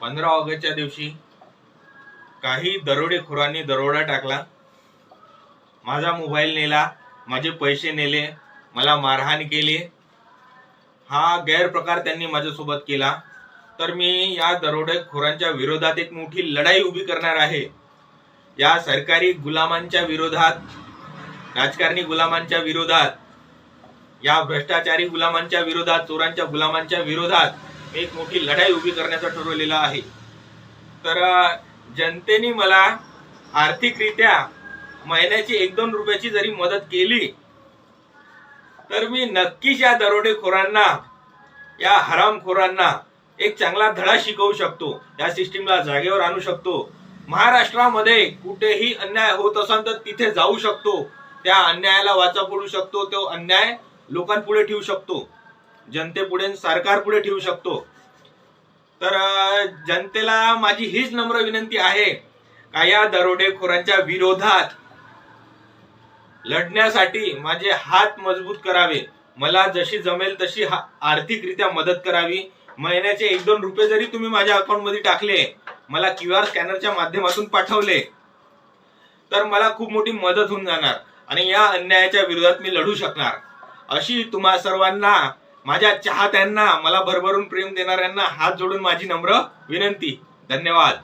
पंधरा ऑगस्टच्या दिवशी काही दरोडेखोरांनी दरोडा टाकला. माझा मोबाईल नेला माझे पैसे नेले मला मारहाण केली. हा गैरप्रकार त्यांनी माझ्यासोबत केला. तर मी या दरोडेखोरांच्या विरोधात एक मोठी लढाई उभी करणार आहे. या सरकारी गुलामांच्या विरोधात राजकारणी गुलामांच्या विरोधात या भ्रष्टाचारी गुलामांच्या विरोधात चोरांच्या गुलामांच्या विरोधात एक मोठी लढाई उभी करण्याचं ठरवलेलं आहे. तर जनतेने मला आर्थिकरित्या महिन्याची एक दोन रुपयाची जरी मदत केली तर मी नक्कीच या दरोडेखोरांना या हरामखोरांना एक चांगला धडा शिकवू शकतो. या सिस्टीमला जागेवर आणू शकतो. महाराष्ट्रामध्ये कुठेही अन्याय होत असेल तर तिथे जाऊ शकतो. त्या अन्यायाला वाचा फोडू शकतो. तो अन्याय लोकांपुढे ठेवू शकतो. जनतेपुढे सरकारपुढे ठेवू शकतो. तर जनतेला माझी हीच नम्र विनंती आहे का या दरोडेखोरांच्या विरोधात लढण्यासाठी माझे हात मजबूत करावे. मला जशी जमेल तशी आर्थिकरित्या मदत करावी. महिन्याचे एक दोन रुपये जरी तुम्ही माझ्या अकाउंटमध्ये टाकले मला क्यू आर स्कॅनरच्या माध्यमातून पाठवले तर मला खूप मोठी मदत होऊन जाणार आणि या अन्यायाच्या विरोधात मी लढू शकणार. अशी तुम्हा सर्वांना माझ्या चाहत्यांना मला भरभरून प्रेम देणाऱ्यांना हात जोडून माझी नम्र विनंती. धन्यवाद.